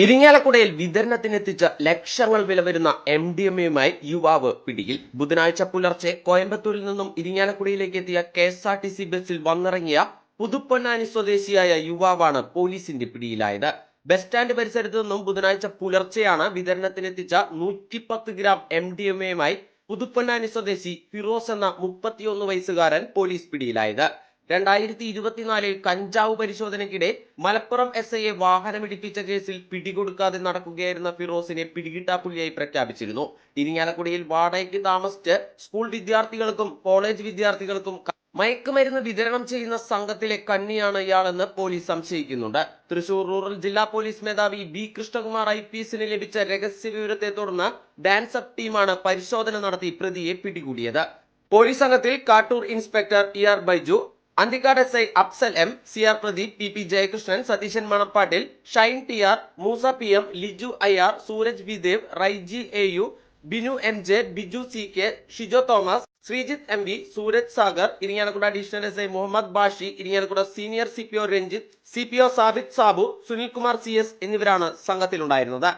ഇരിങ്ങാലക്കുടയിൽ വിതരണത്തിനെത്തിച്ച ലക്ഷങ്ങൾ വില വരുന്ന എം ഡി എം എയുമായി യുവാവ് പിടിയിൽ. ബുധനാഴ്ച പുലർച്ചെ കോയമ്പത്തൂരിൽ നിന്നും ഇരിങ്ങാലക്കുടയിലേക്ക് എത്തിയ K S R T C ബസ്സിൽ വന്നിറങ്ങിയ പുതുപ്പൊന്നാനി സ്വദേശിയായ യുവാവാണ് പോലീസിന്റെ പിടിയിലായത്. ബസ് സ്റ്റാൻഡ് പരിസരത്ത് നിന്നും ബുധനാഴ്ച പുലർച്ചെയാണ് വിതരണത്തിനെത്തിച്ച നൂറ്റിപ്പത്ത് ഗ്രാം എം ഡി എം എയുമായി പുതുപ്പൊന്നാനി സ്വദേശി ഫിറോസ് എന്ന മുപ്പത്തിയൊന്ന് വയസ്സുകാരൻ പോലീസ് പിടിയിലായത്. രണ്ടായിരത്തി ഇരുപത്തിനാലിൽ കഞ്ചാവ് പരിശോധനയ്ക്കിടെ മലപ്പുറം എസ് ഐയെ വാഹനമിടിപ്പിച്ച കേസിൽ പിടികൊടുക്കാതെ നടക്കുകയായിരുന്ന ഫിറോസിനെ പിടികിട്ടാപ്പുള്ളിയായി പ്രഖ്യാപിച്ചിരുന്നു. ഇരിങ്ങാലക്കുടിയിൽ വാടകയ്ക്ക് താമസിച്ച് സ്കൂൾ വിദ്യാർത്ഥികൾക്കും കോളേജ് വിദ്യാർത്ഥികൾക്കും മയക്കുമരുന്ന് വിതരണം ചെയ്യുന്ന സംഘത്തിലെ കണ്ണിയാണ് ഇയാളെന്ന് പോലീസ് സംശയിക്കുന്നുണ്ട്. തൃശൂർ റൂറൽ ജില്ലാ പോലീസ് മേധാവി ബി കൃഷ്ണകുമാർ ഐ പി എസിന് ലഭിച്ച രഹസ്യ വിവരത്തെ തുടർന്ന് ഡാൻസ് അപ്പ് ടീമാണ് പരിശോധന നടത്തി പ്രതിയെ പിടികൂടിയത്. പോലീസ് സംഘത്തിൽ Kattoor inspector E R Baiju Anthikad S I Afsal M C R Pradeep P P Jayakrishnan Satheesan Manappattil Shine T R Moosa P M Liju I R Sooraj V Dev Raiji A U Binu M J Biju C K Shijo Thomas Sreejith M V Sooraj Sagar Irinjalakuda additional S I Muhammad Bashi Irinjalakuda senior C P O Ranjith C P O Sabith Sabu Sunil Kumar C S എന്നിവരാണ് സംഘത്തിലുണ്ടായിരുന്നത്.